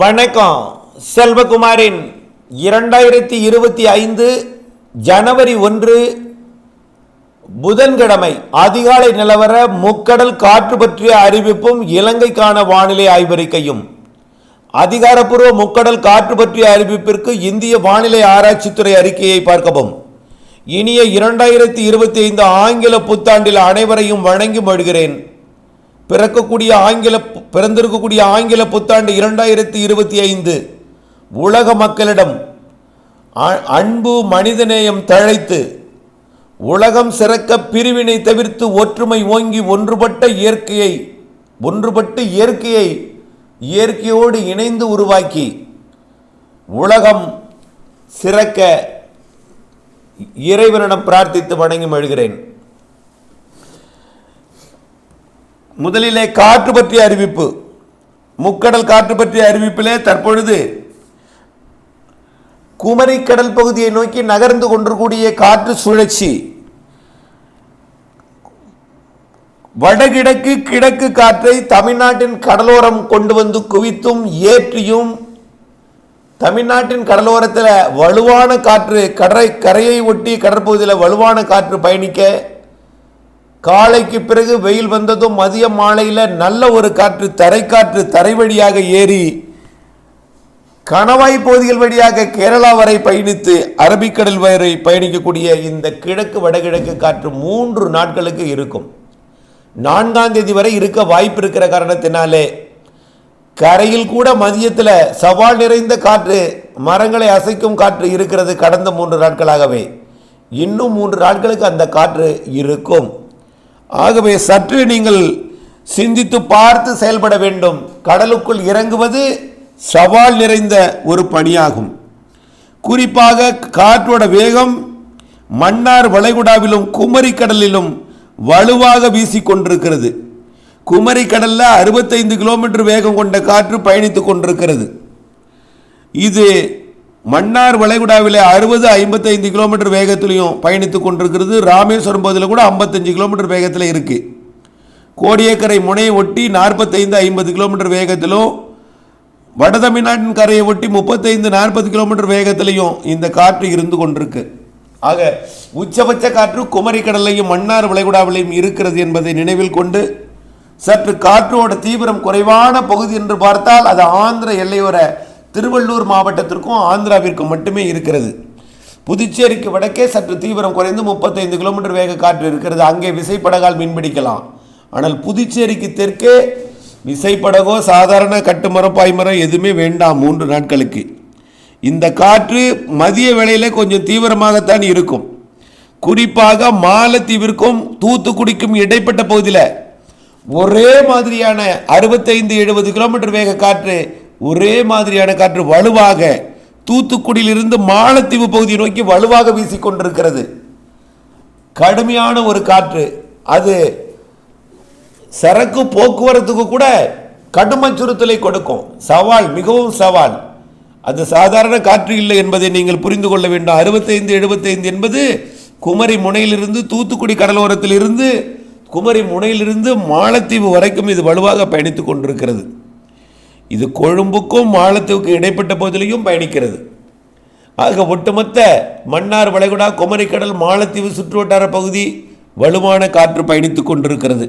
வணக்கம். செல்வகுமாரின் இரண்டாயிரத்தி இருபத்தி ஐந்து ஜனவரி ஒன்று புதன்கிழமை அதிகாலை நிலவர முக்கடல் காற்று பற்றிய அறிவிப்பும் இலங்கைக்கான வானிலை ஆய்வறிக்கையும். அதிகாரப்பூர்வ முக்கடல் காற்று பற்றிய அறிவிப்பிற்கு இந்திய வானிலை ஆராய்ச்சித்துறை அறிக்கையை பார்க்கவும். இனிய இரண்டாயிரத்தி இருபத்தி ஐந்து ஆங்கில புத்தாண்டில் அனைவரையும் வணங்கி மொழிகிறேன் பிறக்கக்கூடிய ஆங்கில பிறந்திருக்கக்கூடிய ஆங்கில புத்தாண்டு இரண்டாயிரத்தி இருபத்தி ஐந்து. உலக மக்களிடம் அன்பு மனிதநேயம் தழைத்து உலகம் சிறக்க பிரிவினை தவிர்த்து ஒற்றுமை ஓங்கி ஒன்றுபட்ட இயற்கையை ஒன்றுபட்டு இயற்கையை இயற்கையோடு இணைந்து உருவாக்கி உலகம் சிறக்க இறைவனிடம் பிரார்த்தித்து வணங்கி மழுகிறேன் முதலிலே காற்று பற்றிய அறிவிப்பு. முக்கடல் காற்று பற்றிய அறிவிப்பிலே தற்பொழுது குமரி கடல் பகுதியை நோக்கி நகர்ந்து கொண்டிருக்கூடிய காற்று சுழற்சி. வடகிழக்கு கிழக்கு காற்றை தமிழ்நாட்டின் கடலோரம் கொண்டு வந்து குவித்தும் ஏற்றியும் தமிழ்நாட்டின் கடலோரத்தில் வலுவான காற்று கடற்கரையை கரையை ஒட்டி கடற்பகுதியில் வலுவான காற்று பயணிக்க காலைக்கு பிறகு வெயில் வந்ததும் மதிய மாலையில் நல்ல ஒரு காற்று தரைக்காற்று தரை வழியாக ஏறி கணவாய் பகுதிகள் வழியாக கேரளா வரை பயணித்து அரபிக்கடல் வரை பயணிக்கக்கூடிய இந்த கிழக்கு வடகிழக்கு காற்று மூன்று நாட்களுக்கு இருக்கும். நான்காம் தேதி வரை இருக்க வாய்ப்பு இருக்கிற காரணத்தினாலே கரையில் கூட மதியத்தில் சவால் நிறைந்த காற்று மரங்களை அசைக்கும் காற்று இருக்கிறது கடந்த மூன்று நாட்களாகவே. இன்னும் மூன்று நாட்களுக்கு அந்த காற்று இருக்கும். ஆகவே சற்று நீங்கள் சிந்தித்து பார்த்து செயல்பட வேண்டும். கடலுக்குள் இறங்குவது சவால் நிறைந்த ஒரு பணியாகும். குறிப்பாக காற்றோட வேகம் மன்னார் வளைகுடாவிலும் குமரி கடலிலும் வலுவாக வீசிக்கொண்டிருக்கிறது குமரி கடலில் அறுபத்தைந்து கிலோமீட்டர் வேகம் கொண்ட காற்று பயணித்துக் கொண்டிருக்கிறது. இது மன்னார் வளைகுடாவில் அறுபது ஐம்பத்தைந்து கிலோமீட்டர் வேகத்திலையும் பயணித்துக் கொண்டிருக்கிறது. ராமேஸ்வரம் பகுதியில் கூட ஐம்பத்தஞ்சு கிலோமீட்டர் வேகத்தில் இருக்குது கோடியக்கரை முனையை ஒட்டி நாற்பத்தைந்து ஐம்பது கிலோமீட்டர் வேகத்திலும் வட தமிழ்நாட்டின் கரையை ஒட்டி முப்பத்தைந்து நாற்பது கிலோமீட்டர் வேகத்திலையும் இந்த காற்று இருந்து கொண்டிருக்கு. ஆக உச்சபட்ச காற்று குமரிக்கடலையும் மன்னார் வளைகுடாவிலையும் இருக்கிறது என்பதை நினைவில் கொண்டு சற்று காற்றோட தீவிரம் குறைவான பகுதி என்று பார்த்தால் அது ஆந்திர எல்லையோர திருவள்ளூர் மாவட்டத்திற்கும் ஆந்திராவிற்கும் மட்டுமே இருக்கிறது. புதுச்சேரிக்கு வடக்கே சற்று தீவிரம் குறைந்து முப்பத்தைந்து கிலோமீட்டர் வேக காற்று இருக்கிறது. அங்கே விசைப்படகால் மீன்பிடிக்கலாம். ஆனால் புதுச்சேரிக்கு தெற்கே விசைப்படகோ சாதாரண கட்டுமரம் பாய்மரம் எதுவுமே வேண்டாம் மூன்று நாட்களுக்கு. இந்த காற்று மதிய வேளையில் கொஞ்சம் தீவிரமாகத்தான் இருக்கும். குறிப்பாக மாலத்தீவிற்கும் தூத்துக்குடிக்கும் இடைப்பட்ட பகுதியில் ஒரே மாதிரியான அறுபத்தைந்து எழுபது கிலோமீட்டர் வேக காற்று ஒரே மாதிரியான காற்று வலுவாக தூத்துக்குடியிலிருந்து மாலத்தீவு பகுதியை நோக்கி வலுவாக வீசிக்கொண்டிருக்கிறது கடுமையான ஒரு காற்று. அது சரக்கு போக்குவரத்துக்கு கூட கடும் அச்சுறுத்தலை கொடுக்கும். சவால் மிகவும் சவால். அது சாதாரண காற்று இல்லை என்பதை நீங்கள் புரிந்து கொள்ள வேண்டும். அறுபத்தைந்து எழுபத்தைந்து என்பது குமரி முனையிலிருந்து தூத்துக்குடி கடலோரத்திலிருந்து குமரி முனையிலிருந்து மாலத்தீவு வரைக்கும் இது வலுவாக பயணித்துக் கொண்டிருக்கிறது. இது கொழும்புக்கும் மாலத்தீவுக்கு இடைப்பட்ட பகுதியிலையும் பயணிக்கிறது. ஆக ஒட்டுமொத்த மன்னார் வளைகுடா குமரிக்கடல் மாலத்தீவு சுற்றுவட்டார பகுதி வலுவான காற்று பயணித்துக் கொண்டிருக்கிறது.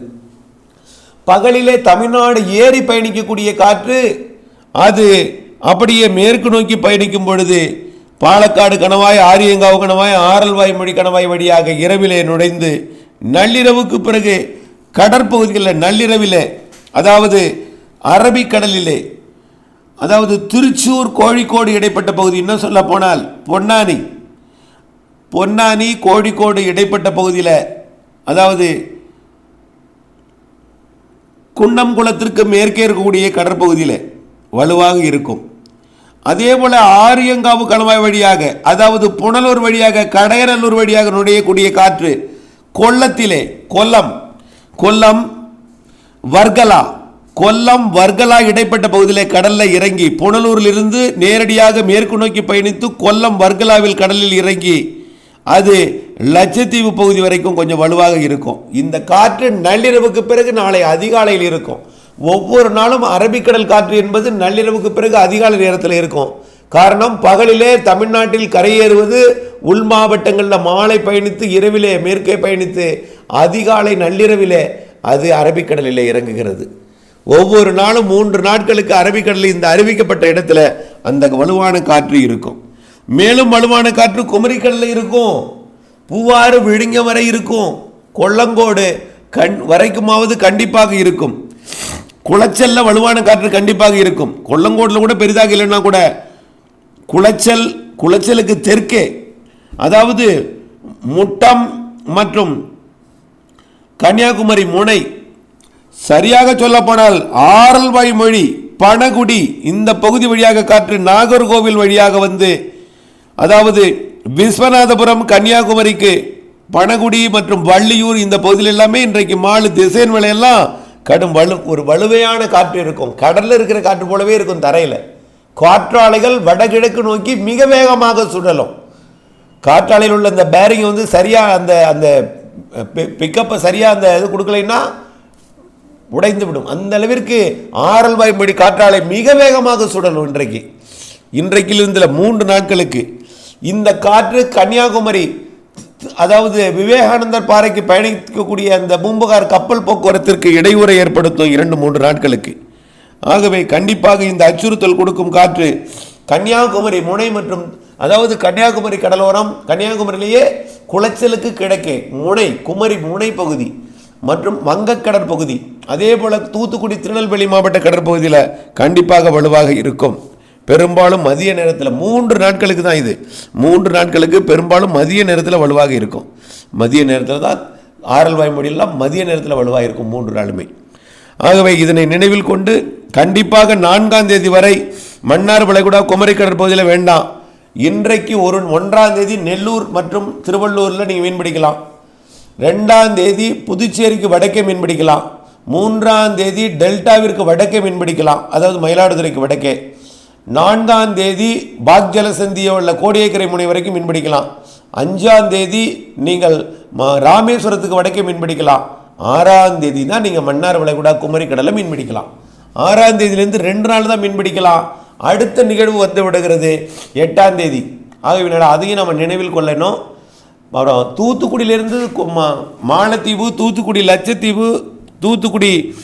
பகலிலே தமிழ்நாடு ஏறி பயணிக்கக்கூடிய காற்று அது அப்படியே மேற்கு நோக்கி பயணிக்கும் பொழுது பாலக்காடு கணவாய் ஆரியங்காவு கணவாய் ஆரல்வாய் மொழி கணவாய் வழியாக இரவிலே நுழைந்து நள்ளிரவுக்கு பிறகு கடற்பகுதிகளில் நள்ளிரவில் அதாவது அரபிக்கடலிலே அதாவது திருச்சூர் கோழிக்கோடு இடைப்பட்ட பகுதி இன்னும் சொல்ல போனால் பொன்னானி. பொன்னானி கோழிக்கோடு இடைப்பட்ட பகுதியில் அதாவது குன்னம்குளத்திற்கு மேற்கே இருக்கக்கூடிய கடற்பகுதியில் வலுவாக இருக்கும். அதே போல ஆரியங்காவு கணவாய் வழியாக அதாவது புனலூர் வழியாக கடையநல்லூர் வழியாக நுழையக்கூடிய காற்று கொல்லத்திலே கொல்லம் கொல்லம் வர்கலா கொல்லம் வர்கலா இடைப்பட்ட பகுதியிலே கடலில் இறங்கி புனலூரிலிருந்து நேரடியாக மேற்கு நோக்கி பயணித்து கொல்லம் வர்கலாவில் கடலில் இறங்கி அது லட்சத்தீவு பகுதி வரைக்கும் கொஞ்சம் வலுவாக இருக்கும். இந்த காற்று நள்ளிரவுக்கு பிறகு நாளை அதிகாலையில் இருக்கும். ஒவ்வொரு நாளும் அரபிக்கடல் காற்று என்பது நள்ளிரவுக்கு பிறகு அதிகாலை நேரத்தில் இருக்கும். காரணம் பகலிலே தமிழ்நாட்டில் கரையேறுவது உள் மாவட்டங்களில் மாலை பயணித்து இரவிலே மேற்கே பயணித்து அதிகாலை நள்ளிரவிலே அது அரபிக்கடலிலே இறங்குகிறது. ஒவ்வொரு நாளும் மூன்று நாட்களுக்கு அரபிக்கடலில் இந்த அறிவிக்கப்பட்ட இடத்துல அந்த வலுவான காற்று இருக்கும். மேலும் வலுவான காற்று குமரிக்கடலில் இருக்கும். பூவாறு விழுங்க வரை இருக்கும். கொல்லங்கோடு கண் வரைக்குமாவது கண்டிப்பாக இருக்கும். குளச்சல்ல வலுவான காற்று கண்டிப்பாக இருக்கும். கொல்லங்கோட்டில் கூட பெரிதாக இல்லைன்னா கூட குளச்சல் குளச்சலுக்கு தெற்கே. அதாவது முட்டம் மற்றும் கன்னியாகுமரி முனை சரியாக சொல்லப்போனால் ஆரல்வாய் மொழி பனகுடி இந்த பகுதி வழியாக காற்று நாகர்கோவில் வழியாக வந்து அதாவது விஸ்வநாதபுரம் கன்னியாகுமரிக்கு பனகுடி மற்றும் வள்ளியூர் இந்த பகுதியில் எல்லாமே இன்றைக்கு மாலு திசையன் விலையெல்லாம் கடும் வலு ஒரு வலுவையான காற்று இருக்கும். கடலில் இருக்கிற காற்று போலவே இருக்கும் தரையில். காற்றாலைகள் வடகிழக்கு நோக்கி மிக வேகமாக சுழலும். காற்றாலையில் உள்ள அந்த பேரிங் வந்து சரியாக அந்த அந்த பிக்கப்பை சரியாக அந்த இது கொடுக்கலைன்னா உடைந்துவிடும். அந்த அளவிற்கு ஆறல் வாய்மொழி காற்றாலை மிக வேகமாக சுடலும் இன்றைக்கு. இன்றைக்கிலிருந்து மூன்று நாட்களுக்கு இந்த காற்று கன்னியாகுமரி அதாவது விவேகானந்தர் பாறைக்கு பயணிக்கக்கூடிய அந்த பூம்புகார் கப்பல் போக்குவரத்திற்கு இடையூறை ஏற்படுத்தும் இரண்டு மூன்று நாட்களுக்கு. ஆகவே கண்டிப்பாக இந்த அச்சுறுத்தல் கொடுக்கும் காற்று கன்னியாகுமரி முனை மற்றும் அதாவது கன்னியாகுமரி கடலோரம் கன்னியாகுமரியிலேயே குளச்சலுக்கு கிழக்கே முனை குமரி முனை பகுதி மற்றும் வங்க கடற்பகுதி அதே போல் தூத்துக்குடி திருநெல்வேலி மாவட்ட கடற்பகுதியில் கண்டிப்பாக வலுவாக இருக்கும். பெரும்பாலும் மதிய நேரத்தில் மூன்று நாட்களுக்கு தான் இது. மூன்று நாட்களுக்கு பெரும்பாலும் மதிய நேரத்தில் வலுவாக இருக்கும். மதிய நேரத்தில் தான் ஆரல் வாய்மொழியெல்லாம் மதிய நேரத்தில் வலுவாக இருக்கும் மூன்று நாளுமே. ஆகவே இதனை நினைவில் கொண்டு கண்டிப்பாக நான்காம் தேதி வரை மன்னார் வளைகுடா குமரி கடற்பகுதியில் வேண்டாம். இன்றைக்கு ஒரு ஒன்றாம் தேதி நெல்லூர் மற்றும் திருவள்ளூரில் நீங்கள் மீன் பிடிக்கலாம் ரெண்டாம் தேதி புதுச்சேரிக்கு வடக்கே மீன் பிடிக்கலாம். மூன்றாம் தேதி டெல்டாவிற்கு வடக்கே மீன்பிடிக்கலாம் அதாவது மயிலாடுதுறைக்கு வடக்கே. நான்காம் தேதி பாக் ஜலசந்தியில் உள்ள கோடியக்கரை முனை வரைக்கும் மீன்பிடிக்கலாம் அஞ்சாம் தேதி நீங்கள் ராமேஸ்வரத்துக்கு வடக்கே மீன் பிடிக்கலாம். ஆறாம் தேதி தான் நீங்கள் மன்னார் வளைகுடா குமரி கடலில் மீன் பிடிக்கலாம். ஆறாம் தேதியிலேருந்து ரெண்டு நாள் தான் மீன் பிடிக்கலாம். அடுத்த நிகழ்வு வந்து விடுகிறது எட்டாம் தேதி. ஆகவே அதையும் நம்ம நினைவில் கொள்ளணும். அப்புறம் தூத்துக்குடியிலேருந்து மா- மாலத்தீவு தூத்துக்குடி லட்சத்தீவு தூத்துக்குடி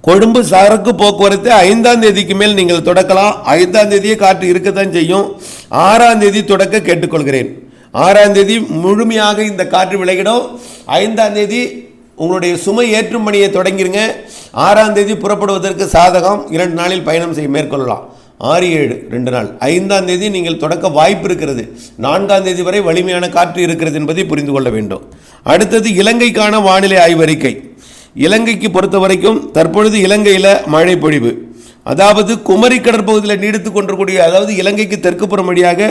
கொழும்பு சரக்கு போக்குவரத்து ஐந்தாம் தேதிக்கு மேல் நீங்கள் தொடக்கலாம். ஐந்தாம் தேதியே காற்று இருக்கத்தான் செய்யும். ஆறாம் தேதி தொடக்க கேட்டுக்கொள்கிறேன். ஆறாம் தேதி முழுமையாக இந்த காற்று விலகிடும். ஐந்தாம் தேதி உங்களுடைய சுமை ஏற்றும் பணியை தொடங்கிருங்க. ஆறாம் தேதி புறப்படுவதற்கு சாதகம். இரண்டு நாளில் பயணம் செய்ய மேற்கொள்ளலாம். ஆறு ஏழு ரெண்டு நாள். ஐந்தாம் தேதி நீங்கள் தொடக்க வாய்ப்பு இருக்கிறது. நான்காம் தேதி வரை வலிமையான காற்று இருக்கிறது என்பதை புரிந்து கொள்ள வேண்டும். அடுத்தது இலங்கைக்கான வானிலை ஆய்வறிக்கை. இலங்கைக்கு பொறுத்த வரைக்கும் தற்பொழுது இலங்கையில் மழை பொழிவு. அதாவது குமரி கடற்பகுதியில் நீடித்து கொண்டிருக்கூடிய அதாவது இலங்கைக்கு தெற்கு புறம் வழியாக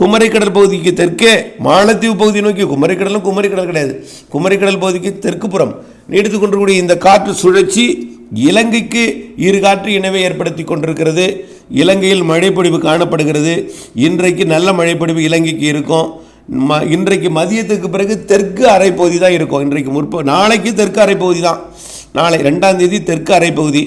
குமரி கடற்பகுதிக்கு தெற்கே மாலத்தீவு பகுதி நோக்கி குமரி கடலும் குமரி கடல் கிடையாது. குமரி கடல் பகுதிக்கு தெற்கு புறம் நீடித்து கொண்டிருக்கூடிய இந்த காற்று சுழற்சி இலங்கைக்கு இரு காற்று இணைவை ஏற்படுத்தி கொண்டிருக்கிறது. இலங்கையில் மழைப்பொழிவு காணப்படுகிறது. இன்றைக்கு நல்ல மழைப்பொழிவு இலங்கைக்கு இருக்கும். ம இன்றைக்கு மதியத்துக்கு பிறகு தெற்கு அரைப்பகுதி தான் இருக்கும். இன்றைக்கு முற்ப நாளைக்கு தெற்கு அரைப்பகுதி தான். நாளை ரெண்டாம் தேதி தெற்கு அரைப்பகுதி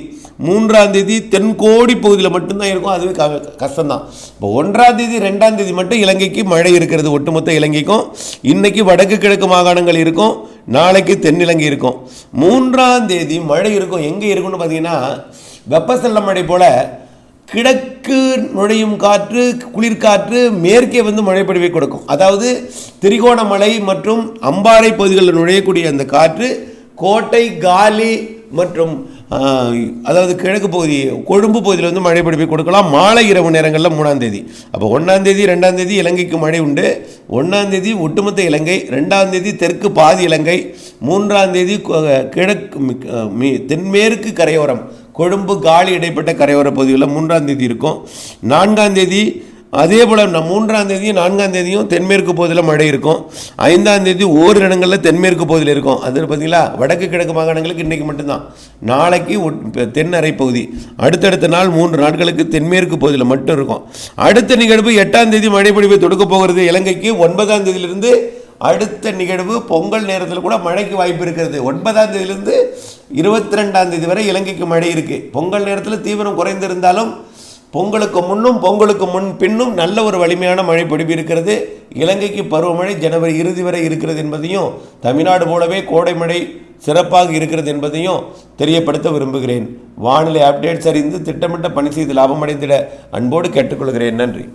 மூன்றாம் தேதி தென்கோடி பகுதியில் மட்டும்தான் இருக்கும். அதுவே க கஷ்டம்தான். இப்போ ஒன்றாம் தேதி ரெண்டாம் தேதி மட்டும் இலங்கைக்கு மழை இருக்கிறது. ஒட்டுமொத்த இலங்கைக்கும் இன்றைக்கி வடக்கு கிழக்கு மாகாணங்கள் இருக்கும். நாளைக்கு தென்னிலங்கை இருக்கும். மூன்றாம் தேதி மழை இருக்கும். எங்கே இருக்கும்னு பார்த்தீங்கன்னா வெப்பசல்ல மழை போல் கிழக்கு நுழையும் காற்று குளிர்காற்று மேற்கே வந்து மழைப்பொழிவை கொடுக்கும். அதாவது திரிகோணமலை மற்றும் அம்பாறை பகுதிகளில் நுழையக்கூடிய அந்த காற்று கோட்டை காலி மற்றும் அதாவது கிழக்கு பகுதி கொழும்பு பகுதியில் வந்து மழை கொடுக்கலாம். மாலை இரவு நேரங்களில் மூணாம் தேதி. அப்போ ஒன்றாம் தேதி ரெண்டாம் தேதி இலங்கைக்கு மழை உண்டு. ஒன்றாம் தேதி ஒட்டுமொத்த இலங்கை ரெண்டாம் தேதி தெற்கு பாதி இலங்கை மூன்றாம் தேதி கிழக்கு தென்மேற்கு கரையோரம் கொழும்பு காலி இடைப்பட்ட கரையோர பகுதிகளில் மூன்றாம் தேதி இருக்கும். நான்காம் தேதி அதே போல் நம் மூன்றாம் தேதியும் நான்காம் தேதியும் தென்மேற்கு பகுதியில் மழை இருக்கும். ஐந்தாம் தேதி ஓரிரு இடங்களில் தென்மேற்கு பகுதியில் இருக்கும். அது பார்த்தீங்களா வடக்கு கிழக்கு மாகாணங்களுக்கு இன்றைக்கி மட்டும்தான். நாளைக்கு தென்னரை தென் அரை பகுதி. அடுத்தடுத்த நாள் மூன்று நாட்களுக்கு தென்மேற்கு பகுதியில் மட்டும் இருக்கும். அடுத்த நிகழ்வு எட்டாம் தேதி மழை பொழிவை தொடுக்க போகிறது. இலங்கைக்கு ஒன்பதாம் தேதியிலிருந்து அடுத்த நிகழ்வு பொங்கல் நேரத்தில் கூட மழைக்கு வாய்ப்பு இருக்கிறது. ஒன்பதாம் தேதியிலிருந்து இருபத்தி ரெண்டாம் தேதி வரை இலங்கைக்கு மழை இருக்குது பொங்கல் நேரத்தில் தீவிரம் குறைந்திருந்தாலும் பொங்கலுக்கு முன்னும் பொங்கலுக்கு முன் பின்னும் நல்ல ஒரு வலிமையான மழை பொடிப்பு இருக்கிறது. இலங்கைக்கு பருவமழை ஜனவரி இறுதி வரை இருக்கிறது என்பதையும் தமிழ்நாடு போலவே கோடை மழை சிறப்பாக இருக்கிறது என்பதையும் தெரியப்படுத்த விரும்புகிறேன். வானிலை அப்டேட்ஸ் அறிந்து திட்டமிட்ட பணி செய்து லாபமடைந்திட அன்போடு கேட்டுக்கொள்கிறேன். நன்றி.